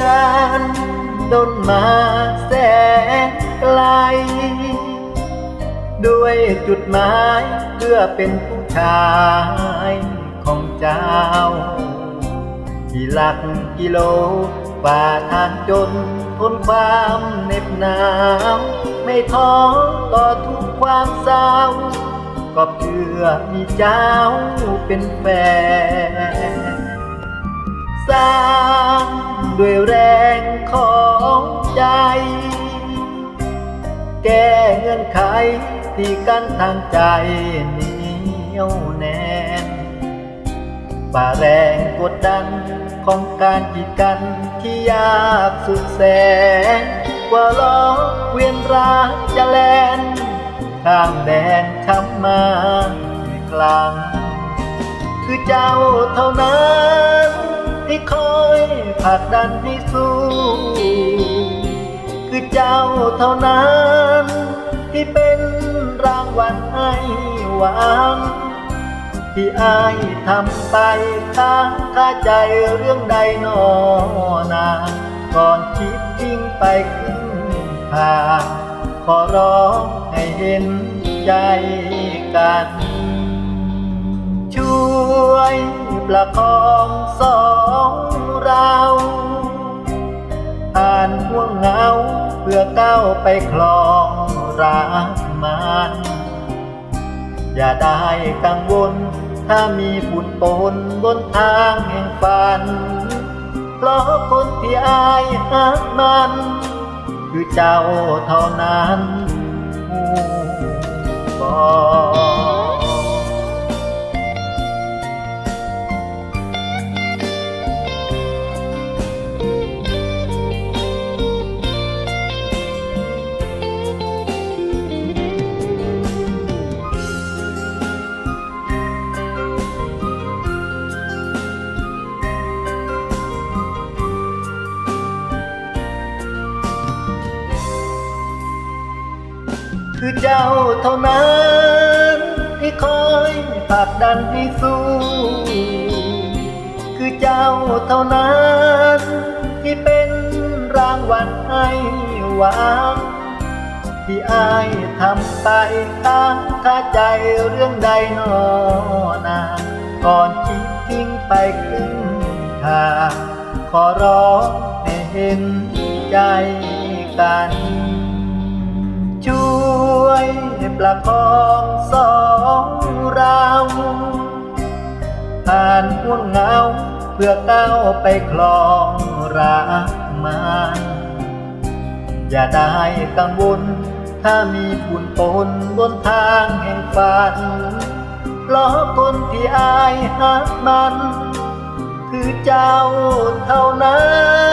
ดานดนมาแสนไกล ด้วยจุดหมายเพื่อเป็นผู้ชายของเจ้า ที่หลักกิโลฝ่าทางจนทนความเหน็บหนาว ไม่ท้อต่อทุกความเศร้าก็เพื่อมีเจ้าเป็นแฟนสา ด้วยแรงของใจ แก้เงื่อนไขที่กั้นทางใจเหนียวแน่นป่าแรงกดดันของการกีดกันที่ยากสุดแสนกว่าล้อเวียนรักจะแลนข้ามแดนช้ำมาในกลางคือเจ้าเท่านั้น ลักดันให้สู้ คือเจ้าเท่านั้น ที่เป็นรางวัลให้หวัง ที่อายทำไปค้างคาใจเรื่องใดนอนาก่อนคิดทิ้งไปขึ้นทางขอร้องให้เห็นใจกันช่วยประคองสอง เราผ่านห่วงเงาเพื่อก้าวไปคลองรักมันอย่าได้กังวล ถ้ามีฝุ่นปนบนทางแห่งฝัน เพราะคนที่อายหักมัน คือเจ้าเท่านั้นผู้ คือเจ้าเท่านั้นที่คอยผลักดันให้สู้ คือเจ้าเท่านั้นที่เป็นรางวัลให้หวังที่อายทำไปค้างคาใจเรื่องใดนอนาก่อนคิดทิ้งไปครึ่งทางขอร้องให้เห็นใจกัน ช่วยประคองสองเราผ่านห่วงเงาเพื่อก้าวไปคลองรักมันอย่าได้กังวลถ้ามีฝุ่นปนบนทางแห่งฝันเพราะคนที่อายหักมัน คือเจ้าเท่านั้น